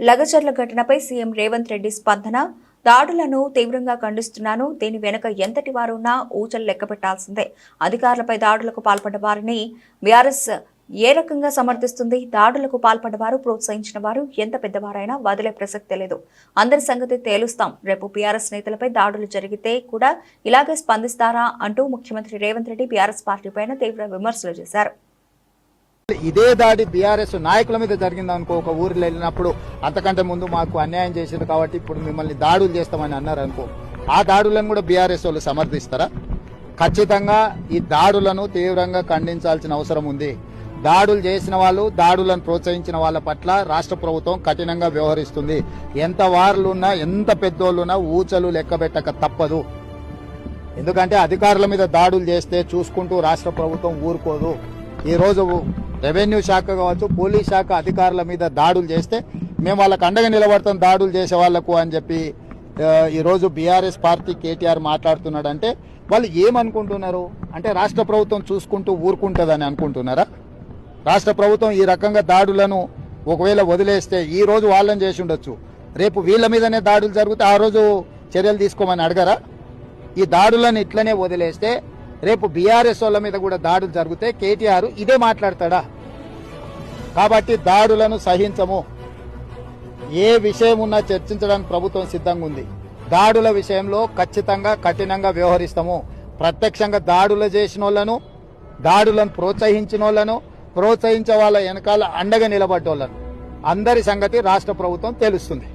లగచర్ల ఘటనపై సీఎం రేవంత్ రెడ్డి స్పందన. దాడులను తీవ్రంగా ఖండిస్తున్నాను. దీని వెనుక ఎంతటి వారున్నా ఊచలు లెక్క పెట్టాల్సిందే. అధికారులపై దాడులకు పాల్పడ్డ వారిని బీఆర్ఎస్ ఏ రకంగా సమర్థిస్తుంది? దాడులకు పాల్పడ్డవారు ప్రోత్సహించిన వారు ఎంత పెద్దవారైనా వదిలే ప్రసక్తే లేదు. అందరి సంగతి తేలుస్తాం. రేపు బీఆర్ఎస్ నేతలపై దాడులు జరిగితే కూడా ఇలాగే స్పందిస్తారా అంటూ ముఖ్యమంత్రి రేవంత్ రెడ్డి బీఆర్ఎస్ పార్టీపైన తీవ్ర విమర్శలు చేశారు. ఇదే దాడి బీఆర్ఎస్ నాయకుల మీద జరిగింది అనుకో ఒక ఊరిలో వెళ్ళినప్పుడు అంతకంటే ముందు మాకు అన్యాయం చేసింది కాబట్టి ఇప్పుడు మిమ్మల్ని దాడులు చేస్తామని అన్నారు అనుకో. ఆ దాడులను కూడా బీఆర్ఎస్ వాళ్ళు సమర్థిస్తారా? ఖచ్చితంగా ఈ దాడులను తీవ్రంగా ఖండించాల్సిన అవసరం ఉంది. దాడులు చేసిన వాళ్ళు దాడులను ప్రోత్సహించిన వాళ్ళ పట్ల రాష్ట్ర ప్రభుత్వం కఠినంగా వ్యవహరిస్తుంది. ఎంత వారులున్నా ఎంత పెద్దోళ్ళున్నా ఊచలు లెక్కబెట్టక తప్పదు. ఎందుకంటే అధికారుల మీద దాడులు చేస్తే చూసుకుంటూ రాష్ట్ర ప్రభుత్వం ఊరుకోదు. ఈ రోజు రెవెన్యూ శాఖ కావచ్చు పోలీస్ శాఖ అధికారుల మీద దాడులు చేస్తే మేము వాళ్ళకు అండగా నిలబడతాం దాడులు చేసే వాళ్ళకు అని చెప్పి ఈరోజు బీఆర్ఎస్ పార్టీ కేటీఆర్ మాట్లాడుతున్నాడంటే వాళ్ళు ఏమనుకుంటున్నారు? అంటే రాష్ట్ర ప్రభుత్వం చూసుకుంటూ ఊరుకుంటుందని అనుకుంటున్నారా? రాష్ట్ర ప్రభుత్వం ఈ రకంగా దాడులను ఒకవేళ వదిలేస్తే ఈ రోజు వాళ్ళని చేసి ఉండొచ్చు. రేపు వీళ్ళ మీదనే దాడులు జరిగితే ఆ రోజు చర్యలు తీసుకోమని అడగరా? ఈ దాడులను ఇట్లనే వదిలేస్తే రేపు బీఆర్ఎస్ వాళ్ళ మీద కూడా దాడులు జరిగితే కేటీఆర్ ఇదే మాట్లాడతాడా? కాబట్టి దాడులను సహించము. ఏ విషయం ఉన్నా చర్చించడానికి ప్రభుత్వం సిద్ధంగా ఉంది. దాడుల విషయంలో ఖచ్చితంగా కఠినంగా వ్యవహరిస్తాము. ప్రత్యక్షంగా దాడులు చేసిన వాళ్ళను దాడులను ప్రోత్సహించిన వాళ్ళను ప్రోత్సహించే వాళ్ళ వెనకాల అండగా నిలబడ్డోళ్ళను. అందరి సంగతి రాష్ట్ర ప్రభుత్వం తెలుస్తుంది.